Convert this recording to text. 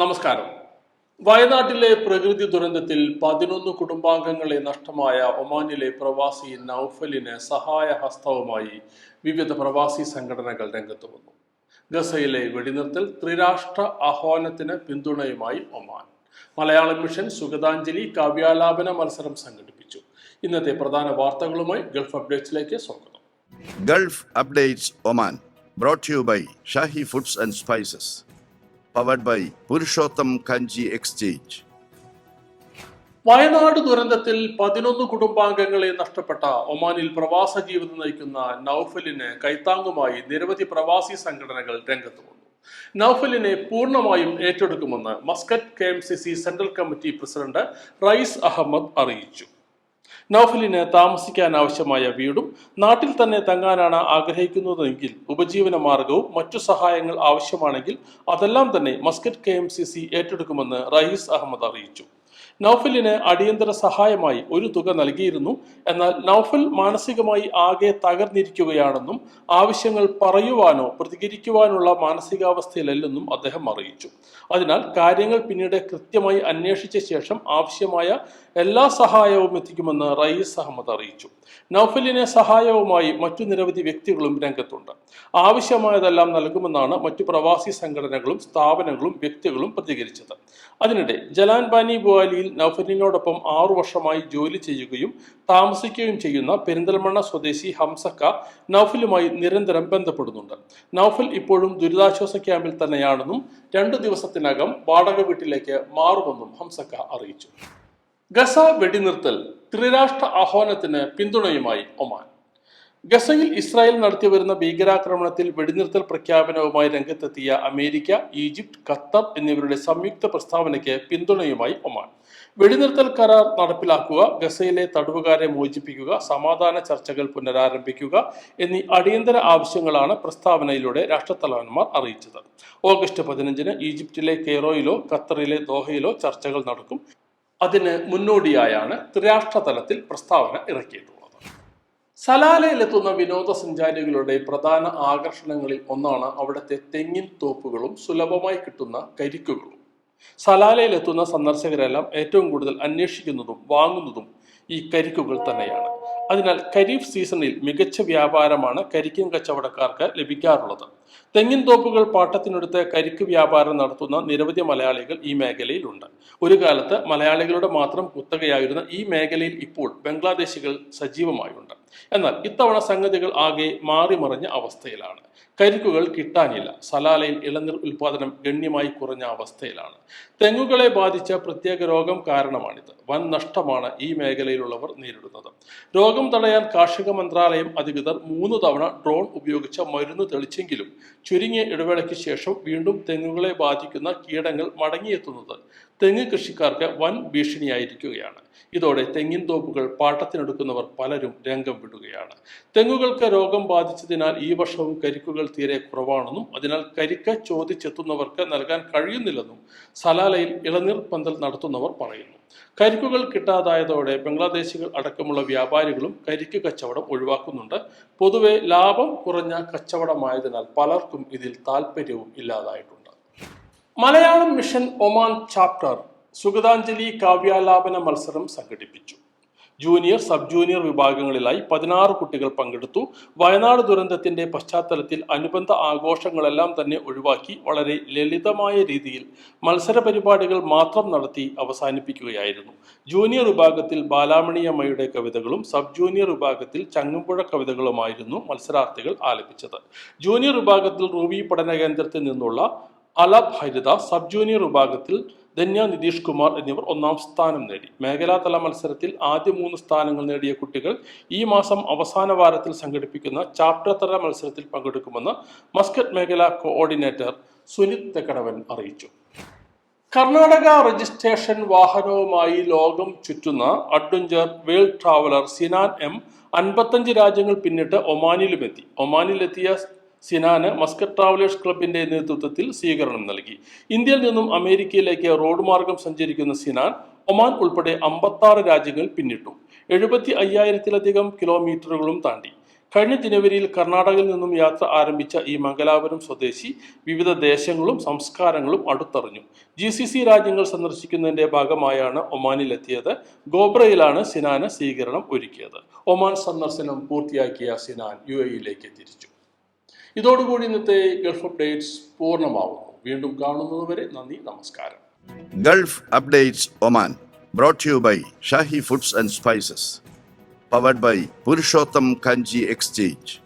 നമസ്കാരം. വയനാട്ടിലെ പ്രകൃതി ദുരന്തത്തിൽ പതിനൊന്ന് കുടുംബാംഗങ്ങളെ നഷ്ടമായ ഒമാനിലെ പ്രവാസി നൌഫലിന് സഹായ ഹസ്തവുമായി വിവിധ പ്രവാസി സംഘടനകൾ രംഗത്ത് വന്നു. ഗസയിലെ വെടിനിർത്തൽ ത്രിരാഷ്ട്ര ആഹ്വാനത്തിന് പിന്തുണയുമായി ഒമാൻ. മലയാളം മിഷൻ സുഗതാഞ്ജലി കാവ്യാലാപന മത്സരം സംഘടിപ്പിച്ചു. ഇന്നത്തെ പ്രധാന വാർത്തകളുമായി ഗൾഫ് അപ്ഡേറ്റ്സിലേക്ക് സ്വാഗതം. Gulf updates Oman brought you by Shahi foods and and Spices. By Purushottam Kanji exchange Wayanad ദുരന്തത്തിൽ പതിനൊന്ന് കുടുംബാംഗങ്ങളെ നഷ്ടപ്പെട്ട ഒമാനിൽ പ്രവാസ ജീവിതം നയിക്കുന്ന നൌഫലിന് കൈത്താങ്ങുമായി നിരവധി പ്രവാസി സംഘടനകൾ രംഗത്ത് വന്നു നൌഫലിനെ പൂർണമായും ഏറ്റെടുക്കുമെന്ന് Muscat K central committee president Rais Ahmed അറിയിച്ചു നൌഫലിന് താമസിക്കാൻ ആവശ്യമായ വീടും നാട്ടിൽ തന്നെ തങ്ങാനാണ് ആഗ്രഹിക്കുന്നതെങ്കിൽ ഉപജീവന മാർഗവും മറ്റു സഹായങ്ങൾ ആവശ്യമാണെങ്കിൽ അതെല്ലാം തന്നെ മസ്കറ്റ് കെ ഏറ്റെടുക്കുമെന്ന് റയീസ് അഹമ്മദ് അറിയിച്ചു. നൌഫലിന് അടിയന്തര സഹായമായി ഒരു തുക നൽകിയിരുന്നു. എന്നാൽ നൌഫൽ മാനസികമായി ആകെ തകർന്നിരിക്കുകയാണെന്നും ആവശ്യങ്ങൾ പറയുവാനോ പ്രതികരിക്കുവാനുള്ള മാനസികാവസ്ഥയിലല്ലെന്നും അദ്ദേഹം അറിയിച്ചു. അതിനാൽ കാര്യങ്ങൾ പിന്നീട് കൃത്യമായി അന്വേഷിച്ച ശേഷം ആവശ്യമായ എല്ലാ സഹായവും എത്തിക്കുമെന്ന് റയീസ് അഹമ്മദ് അറിയിച്ചു. നൌഫലിന് സഹായവുമായി മറ്റു നിരവധി വ്യക്തികളും രംഗത്തുണ്ട്. ആവശ്യമായതെല്ലാം നൽകുമെന്നാണ് മറ്റു പ്രവാസി സംഘടനകളും സ്ഥാപനങ്ങളും വ്യക്തികളും പ്രതികരിച്ചത്. അതിനിടെ ജലാൻ ബാനി ബുവാലിയിൽ നൌഫലിനോടൊപ്പം ആറു വർഷമായി ജോലി ചെയ്യുകയും താമസിക്കുകയും ചെയ്യുന്ന പെരിന്തൽമണ്ണ സ്വദേശി ഹംസക്ക നൌഫലുമായി നിരന്തരം ബന്ധപ്പെടുന്നുണ്ട്. നൌഫൽ ഇപ്പോഴും ദുരിതാശ്വാസ ക്യാമ്പിൽ തന്നെയാണെന്നും രണ്ടു ദിവസത്തിനകം വാടക വീട്ടിലേക്ക് മാറുമെന്നും ഹംസക്ക അറിയിച്ചു. ഗസ വെടിനിർത്തൽ ത്രിരാഷ്ട്ര ആഹ്വാനത്തിന് പിന്തുണയുമായി ഒമാൻ. ഗസയിൽ ഇസ്രായേൽ നടത്തി വരുന്ന ഭീകരാക്രമണത്തിൽ വെടിനിർത്തൽ പ്രഖ്യാപനവുമായി രംഗത്തെത്തിയ അമേരിക്ക ഈജിപ്ത് ഖത്തർ എന്നിവരുടെ സംയുക്ത പ്രസ്താവനയ്ക്ക് പിന്തുണയുമായി ഒമാൻ. വെടിനിർത്തൽ കരാർ നടപ്പിലാക്കുക ഗസയിലെ തടവുകാരെ മോചിപ്പിക്കുക സമാധാന ചർച്ചകൾ പുനരാരംഭിക്കുക എന്നീ അടിയന്തര ആവശ്യങ്ങളാണ് പ്രസ്താവനയിലൂടെ രാഷ്ട്രത്തലവന്മാർ അറിയിച്ചത്. ഓഗസ്റ്റ് പതിനഞ്ചിന് ഈജിപ്തിലെ കെയ്റോയിലോ ഖത്തറിലെ ദോഹയിലോ ചർച്ചകൾ നടക്കും. അതിന് മുന്നോടിയായാണ് ത്രിരാഷ്ട്രതലത്തിൽ പ്രസ്താവന ഇറക്കിയിട്ടുള്ളത് സലാലയിലെത്തുന്ന വിനോദസഞ്ചാരികളുടെ പ്രധാന ആകർഷണങ്ങളിൽ ഒന്നാണ് അവിടുത്തെ തെങ്ങിൻ തോപ്പുകളും സുലഭമായി കിട്ടുന്ന കരിക്കുകളും. സലാലയിലെത്തുന്ന സന്ദർശകരെല്ലാം ഏറ്റവും കൂടുതൽ അന്വേഷിക്കുന്നതും വാങ്ങുന്നതും ഈ കരിക്കുകൾ തന്നെയാണ്. അതിനാൽ ഖരീഫ് സീസണിൽ മികച്ച വ്യാപാരമാണ് കരിക്കിൻ കച്ചവടക്കാർക്ക് ലഭിക്കാറുള്ളത്. തെങ്ങിൻ തോപ്പുകൾ പാട്ടത്തിനെടുത്ത് കരിക്ക് വ്യാപാരം നടത്തുന്ന നിരവധി മലയാളികൾ ഈ മേഖലയിലുണ്ട്. ഒരു കാലത്ത് മലയാളികളുടെ മാത്രം കുത്തകയായിരുന്ന ഈ മേഖലയിൽ ഇപ്പോൾ ബംഗ്ലാദേശികൾ സജീവമായുണ്ട്. എന്നാൽ ഇത്തവണ സംഗതികൾ ആകെ മാറിമറിഞ്ഞ അവസ്ഥയിലാണ്. കരിക്കുകൾ കിട്ടാനില്ല. സലാലയിൽ ഇളനീർ ഉൽപാദനം ഗണ്യമായി കുറഞ്ഞ അവസ്ഥയിലാണ്. തെങ്ങുകളെ ബാധിച്ച പ്രത്യേക രോഗം കാരണമാണിത്. വൻ നഷ്ടമാണ് ഈ മേഖലയിലുള്ളവർ നേരിടുന്നത്. രോഗം തടയാൻ കാർഷിക മന്ത്രാലയം അധികൃതർ മൂന്ന് തവണ ഡ്രോൺ ഉപയോഗിച്ച മരുന്ന് തെളിച്ചെങ്കിലും ചുരുങ്ങിയ ഇടവേളയ്ക്ക് ശേഷം വീണ്ടും തെങ്ങുകളെ ബാധിക്കുന്ന കീടങ്ങൾ മടങ്ങിയെത്തുന്നത് തെങ്ങ് കൃഷിക്കാർക്ക് വൻ ഭീഷണിയായിരിക്കുകയാണ്. ഇതോടെ തെങ്ങിൻ തോപ്പുകൾ പാട്ടത്തിനെടുക്കുന്നവർ പലരും രംഗം വിടുകയാണ്. തെങ്ങുകൾക്ക് രോഗം ബാധിച്ചതിനാൽ ഈ വർഷവും കരിക്കുകൾ തീരെ കുറവാണെന്നും അതിനാൽ കരിക്ക് ചോദിച്ചെത്തുന്നവർക്ക് നൽകാൻ കഴിയുന്നില്ലെന്നും സലാലയിൽ ഇളനീർ പന്തൽ നടത്തുന്നവർ പറയുന്നു. കരിക്കുകൾ കിട്ടാതായതോടെ ബംഗ്ലാദേശികൾ അടക്കമുള്ള വ്യാപാരികളും കരിക്ക് കച്ചവടം ഒഴിവാക്കുന്നുണ്ട്. പൊതുവെ ലാഭം കുറഞ്ഞ കച്ചവടമായതിനാൽ പലർക്കും ഇതിൽ താല്പര്യവും ഇല്ലാതായിട്ടുണ്ട്. Malayalam mission Oman chapter Sugathanjali കാവ്യാലാപന മത്സരം സംഘടിപ്പിച്ചു. ജൂനിയർ സബ് ജൂനിയർ വിഭാഗങ്ങളിലായി പതിനാറ് കുട്ടികൾ പങ്കെടുത്തു. വയനാട് ദുരന്തത്തിന്റെ പശ്ചാത്തലത്തിൽ അനുബന്ധ ആഘോഷങ്ങളെല്ലാം തന്നെ ഒഴിവാക്കി വളരെ ലളിതമായ രീതിയിൽ മത്സര പരിപാടികൾ മാത്രം നടത്തി അവസാനിപ്പിക്കുകയായിരുന്നു. ജൂനിയർ വിഭാഗത്തിൽ ബാലാമണിയമ്മയുടെ കവിതകളും സബ് ജൂനിയർ വിഭാഗത്തിൽ ചങ്ങമ്പുഴ കവിതകളുമായിരുന്നു മത്സരാർത്ഥികൾ ആലപിച്ചത്. ജൂനിയർ വിഭാഗത്തിൽ റൂബി പഠന കേന്ദ്രത്തിൽ നിന്നുള്ള അലബ് ഹരിത സബ് ജൂനിയർ വിഭാഗത്തിൽ ധന്യ നിതീഷ് കുമാർ എന്നിവർ ഒന്നാം സ്ഥാനം നേടി. മേഖലാതല മത്സരത്തിൽ ആദ്യ മൂന്ന് സ്ഥാനങ്ങൾ നേടിയ കുട്ടികൾ ഈ മാസം അവസാന വാരത്തിൽ സംഘടിപ്പിക്കുന്ന ചാപ്റ്റർ തല മത്സരത്തിൽ പങ്കെടുക്കുമെന്ന് മസ്കറ്റ് മേഖല കോർഡിനേറ്റർ സുനിത് തെക്കടവൻ അറിയിച്ചു. കർണാടക രജിസ്ട്രേഷൻ വാഹനവുമായി ലോകം ചുറ്റുന്ന adventure world traveller Sinan M അൻപത്തഞ്ച് രാജ്യങ്ങൾ പിന്നിട്ട് ഒമാനിലുമെത്തി. ഒമാനിലെത്തിയ സിനാന് മസ്കറ്റ് ട്രാവലേഴ്സ് ക്ലബിന്റെ നേതൃത്വത്തിൽ സ്വീകരണം നൽകി. ഇന്ത്യയിൽ നിന്നും അമേരിക്കയിലേക്ക് റോഡ് മാർഗം സഞ്ചരിക്കുന്ന സിനാൻ ഒമാൻ ഉൾപ്പെടെ അമ്പത്താറ് രാജ്യങ്ങൾ പിന്നിട്ടു. എഴുപത്തി അയ്യായിരത്തിലധികം കിലോമീറ്ററുകളും താണ്ടി. കഴിഞ്ഞ ജനുവരിയിൽ കർണാടകയിൽ നിന്നും യാത്ര ആരംഭിച്ച ഈ മംഗലാപുരം സ്വദേശി വിവിധ ദേശങ്ങളും സംസ്കാരങ്ങളും അടുത്തറിഞ്ഞു. ജി സി സി രാജ്യങ്ങൾ സന്ദർശിക്കുന്നതിന്റെ ഭാഗമായാണ് ഒമാനിലെത്തിയത്. ഗോബ്രയിലാണ് സിനാന് സ്വീകരണം ഒരുക്കിയത്. ഒമാൻ സന്ദർശനം പൂർത്തിയാക്കിയ സിനാൻ യു എയിലേക്ക് തിരിച്ചു. ഇതോടുകൂടി ഇന്നത്തെ ഗൾഫ് അപ്ഡേറ്റ്സ് പൂർണമാവുന്നു. വീണ്ടും കാണുന്നതുവരെ നന്ദി നമസ്കാരം. Gulf updates Oman brought you by Shahi foods and spices powered by Purushottam Kanji exchange